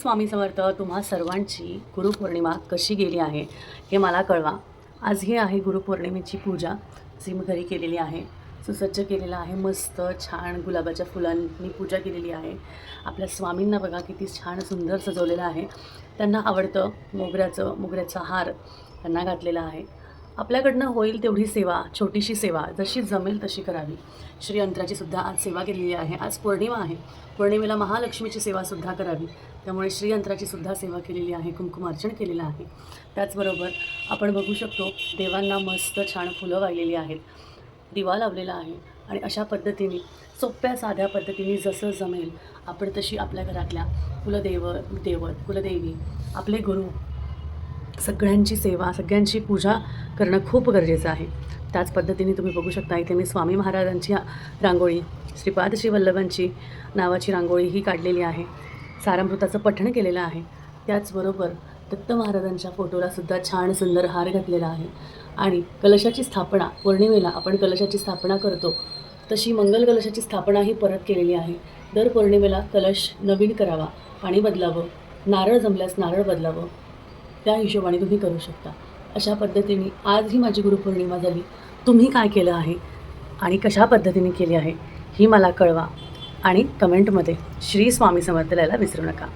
स्वामी समर्थ तुम्हा सर्वांची गुरुपौर्णिमा कशी गेली आहे हे मला कळवा. आज ही आहे गुरुपौर्णिमेची पूजा. जी मी घरी केलेली आहे. सुसज्ज केलेलं आहे. मस्त छान गुलाबाच्या फुलांनी पूजा केलेली आहे. आपल्या स्वामींना बघा किती छान सुंदर सजवलेलं आहे. त्यांना आवडतं मोगऱ्याचं मोगऱ्याचा हार त्यांना घातलेला आहे. आपल्याकडनं होईल तेवढी सेवा छोटीशी सेवा जशी जमेल तशी करावी. श्री अंतराची सुद्धा आज सेवा केलेली आहे. आज पौर्णिमा आहे. पौर्णिमेला महालक्ष्मीची सेवासुद्धा करावी. त्यामुळे श्रीयंत्राची सुद्धा सेवा केलेली आहे कुंकुमार्चन केलेलं आहे. त्याचबरोबर आपण बघू शकतो देवांना मस्त छान फुलं वाहिलेली आहेत. दिवा लावलेला आहे. आणि अशा पद्धतीने सोप्या साध्या पद्धतीने जसं जमेल आपण तशी आपल्या घरातल्या कुलदेव देवत कुलदेवी आपले गुरु सगळ्यांची सेवा सगळ्यांची पूजा करणं खूप गरजेचं आहे. त्याच पद्धतीने तुम्ही बघू शकता इथे मी स्वामी महाराजांची रांगोळी श्रीपाद श्री वल्लभांची नावाची रांगोळी ही काढलेली आहे. सारामृताचं पठण केलेलं आहे. त्याचबरोबर दत्त महाराजांच्या फोटोलासुद्धा छान सुंदर हार घातलेला आहे. आणि कलशाची स्थापना पौर्णिमेला आपण कलशाची स्थापना करतो तशी मंगल कलशाची स्थापना ही परत केलेली आहे. दर पौर्णिमेला कलश नवीन करावा पाणी बदलावं. नारळ जमल्यास नारळ बदलावं. त्या हिशोबाने तुम्ही करू शकता. अशा पद्धतीने आज ही माझी गुरुपौर्णिमा झाली. तुम्ही काय केलं आहे आणि कशा पद्धतीने केली आहे ही मला कळवा आणि कमेंटमध्ये श्री स्वामी समर्थ लिहायला विसरू नका.